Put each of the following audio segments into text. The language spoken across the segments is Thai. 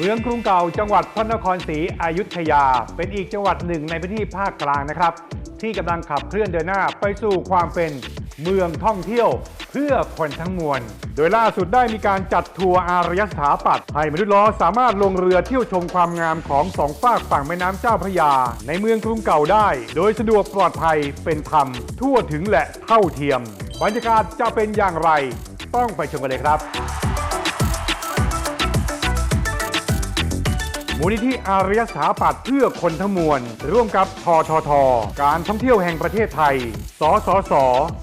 เมืองกรุงเก่าจังหวัดพระนครศรีอยุธยา เป็นอีกจังหวัดหนึ่งในพื้นที่ภาคกลางนะครับ ที่กำลังขับเคลื่อนเดินหน้าไปสู่ความเป็นเมืองท่องเที่ยวเพื่อคนทั้งมวล โดยล่าสุดได้มีการจัดทัวร์อารยสถาปัตย์ให้มนุษย์ล้อสามารถลงเรือเที่ยวชมความงามของสองฝากฝั่งแม่น้ำเจ้าพระยา ในเมืองกรุงเก่าได้ โดยสะดวกปลอดภัยเป็นธรรม ทั่วถึงและเท่าเทียม บรรยากาศจะเป็นอย่างไร ต้องไปชมกันเลยครับ มูลนิธิอารยสถาปัตย์เพื่อคนทั้งมวล ร่วมกับททท การท่องเที่ยวแห่งประเทศไทย สสส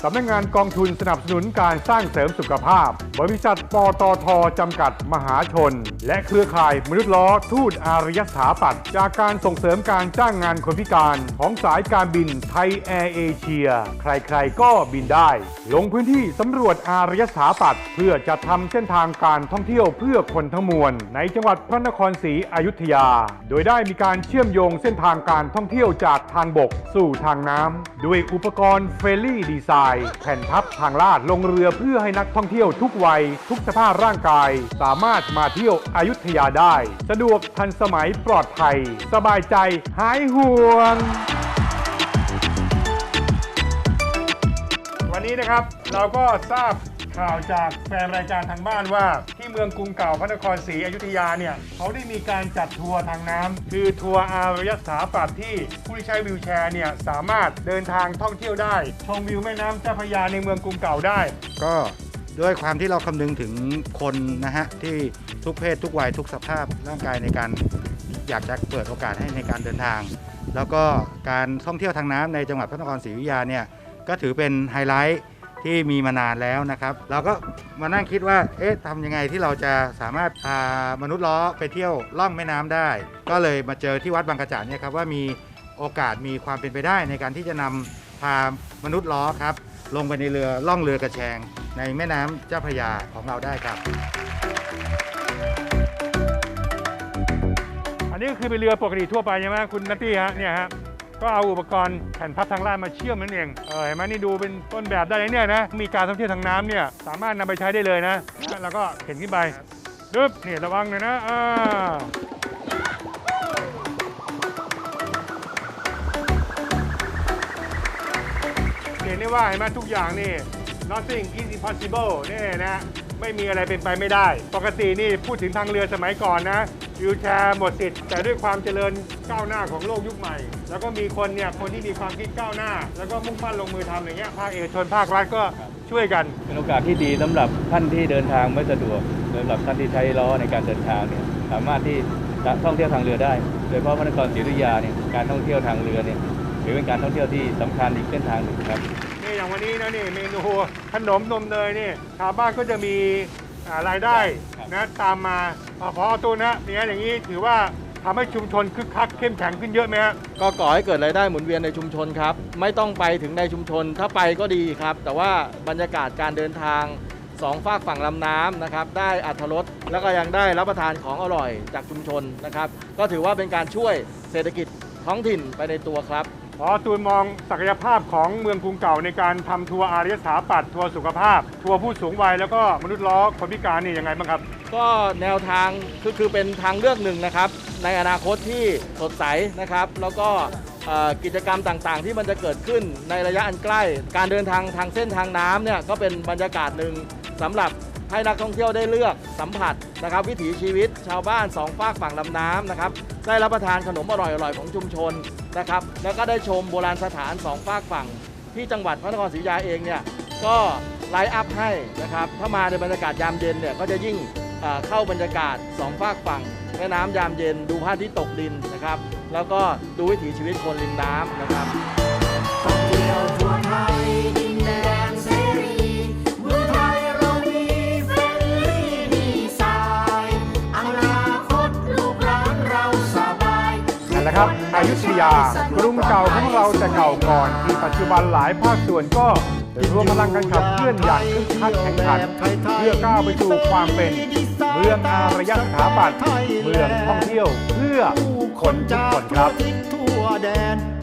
สำนักงานกองทุนสนับสนุนการสร้างเสริมสุขภาพ บริษัทปตทจำกัดมหาชน และเครือข่ายมนุษย์ล้อทูตอารยสถาปัตย์จากการส่งเสริมการจ้างงานคนพิการของสายการบินไทยแอร์เอเชีย ใครๆก็บินได้ ลงพื้นที่สำรวจอารยสถาปัตย์เพื่อจัดทำเส้นทางการท่องเที่ยวเพื่อคนทั้งมวล ในจังหวัดพระนครศรีอยุธยาโดยได้มีการเชื่อมโยงเส้นทางการท่องเที่ยวจากทางบกสู่ทางน้ำด้วยอุปกรณ์เฟรลี่ดีไซน์ แผ่นพับทางลาดลงเรือเพื่อให้นักท่องเที่ยวทุกวัย ทุกสภาพร่างกาย สามารถมาเที่ยวอยุธยาได้ สะดวกทันสมัยปลอดภัย สบายใจหายห่วงวันนี้นะครับเราก็ทราบข่าวจากแฟนรายการทางบ้านว่า เมืองกรุงเก่าพระนครศรีอยุธยาเนี่ยเขาได้มีการจัดทัวร์ทางน้ำคือทัวร์อารยสถาปัตย์ที่ผู้ที่ใช้วิวแชร์เนี่ยสามารถเดินทางท่องเที่ยวได้ ชมวิวแม่น้ำเจ้าพระยาในเมืองกรุงเก่าได้ ก็ด้วยความที่เราคำนึงถึงคนนะฮะ ที่ทุกเพศทุกวัยทุกสภาพร่างกายในการอยากจะเปิดโอกาสให้ในการเดินทาง แล้วก็การท่องเที่ยวทางน้ำในจังหวัดพระนครศรีอยุธยาเนี่ยก็ถือเป็นไฮไลท์ ที่มีมานานแล้วนะครับ เราก็มานั่งคิดว่า เอ๊ะทำยังไงที่เราจะสามารถพามนุษย์ล้อไปเที่ยวล่องแม่น้ำได้ ก็เลยมาเจอที่วัดบางกระจาเนี่ยครับว่ามีโอกาสมีความเป็นไปได้ในการที่จะนำพามนุษย์ล้อครับ ลงไปในเรือล่องเรือกระแชง ในแม่น้ำเจ้าพระยาของเราได้ครับ อันนี้คือเป็นเรือปกติทั่วไปใช่ไหมคุณนัตตี้ฮะเนี่ยฮะ ก็เอาอุปกรณ์แผ่นพับทางล่าดมาเชื่อมนั่นเองเออเห็นไหมนี่ดูเป็นต้นแบบได้เลยเนี่ยนะ มีการท่องเที่ยวทางน้ำเนี่ยสามารถนำไปใช้ได้เลยนะแล้วก็เข็นขึ้นไปดึ๊บเนี่ยระวังหน่อยนะอ่าเห็นได้ว่าเห็นไหมทุกอย่างนี่ nothing is impossible นี่นะ ไม่มีอะไรเป็นไปไม่ได้ ปกตินี่พูดถึงทางเรือสมัยก่อนนะวิวแชร์หมดสิทธิ์แต่ด้วยความเจริญก้าวหน้าของโลกยุคใหม่ แล้วก็มีคนเนี่ยคนที่มีความคิดก้าวหน้า แล้วก็มุ่งมั่นลงมือทำอย่างเงี้ยภาคเอกชนภาครัฐก็ช่วยกัน เป็นโอกาสที่ดีสำหรับท่านที่เดินทางไม่สะดวกสำหรับท่านที่ใช้ล้อในการเดินทางเนี่ยสามารถที่จะท่องเที่ยวทางเรือได้ โดยเฉพาะพระนครศรีอยุธยาเนี่ยการท่องเที่ยวทางเรือเนี่ยถือเป็นการท่องเที่ยวที่สำคัญอีกเส้นทางหนึ่งครับ วันนี้นะนี่เมนูขนมนมเนยนี่ชาวบ้านก็จะมีอ่ารายได้ครับนะตามมาอ่าพอตูนนะเนี่ยอย่างนี้ถือว่าทำให้ชุมชนคึกคักเข้มแข็งขึ้นเยอะไหมฮะ ก็ก่อให้เกิดรายได้หมุนเวียนในชุมชนครับ ไม่ต้องไปถึงในชุมชนถ้าไปก็ดีครับ แต่ว่าบรรยากาศการเดินทางสองฝากฝั่งลำน้ำนะครับได้อัธรสแล้วก็ยังได้รับประทานของอร่อยจากชุมชนนะครับ ก็ถือว่าเป็นการช่วยเศรษฐกิจท้องถิ่นไปในตัวครับ พอตูนมองศักยภาพของเมืองกรุงเก่าในการทำทัวร์อารยสถาปัตย์ทัวร์สุขภาพ ทัวร์ผู้สูงวัยแล้วก็มนุษย์ล้อคนพิการนี่ยังไงบ้างครับ ก็แนวทางคือคือเป็นทางเลือกหนึ่งนะครับ ในอนาคตที่สดใสนะครับ แล้วก็กิจกรรมต่างๆ ที่มันจะเกิดขึ้นในระยะอันใกล้ การเดินทางทางเส้นทางน้ำเนี่ยก็เป็นบรรยากาศหนึ่งสำหรับ ให้นักท่องเที่ยวได้เลือกสัมผัสนะครับ วิถีชีวิตชาวบ้านสองฝากฝั่งลำน้ำนะครับได้รับประทานขนมอร่อยๆของชุมชนนะครับแล้วก็ได้ชมโบราณสถานสองฝากฝั่ง ที่จังหวัดพระนครศรีอยุธยาเองเนี่ยก็ไลฟ์อัพให้นะครับถ้ามาในบรรยากาศยามเย็นเนี่ยก็จะยิ่งเข้าบรรยากาศสองฝากฝั่งแม่น้ำยามเย็นดูพระอาทิตย์ตกดินนะครับ แล้วก็ดูวิถีชีวิตคนริมน้ำนะครับ นะครับอยุธยากรุงเก่าของเราแต่เก่าก่อนที่ปัจจุบันหลายภาคส่วนก็รวมพลังกันขับเคลื่อนอย่างคึกคักแข่งขัน เพื่อก้าวไปสู่ความเป็น เมืองอารยสถาปัตย์เมืองท่องเที่ยวเพื่อคนทุกคนครับ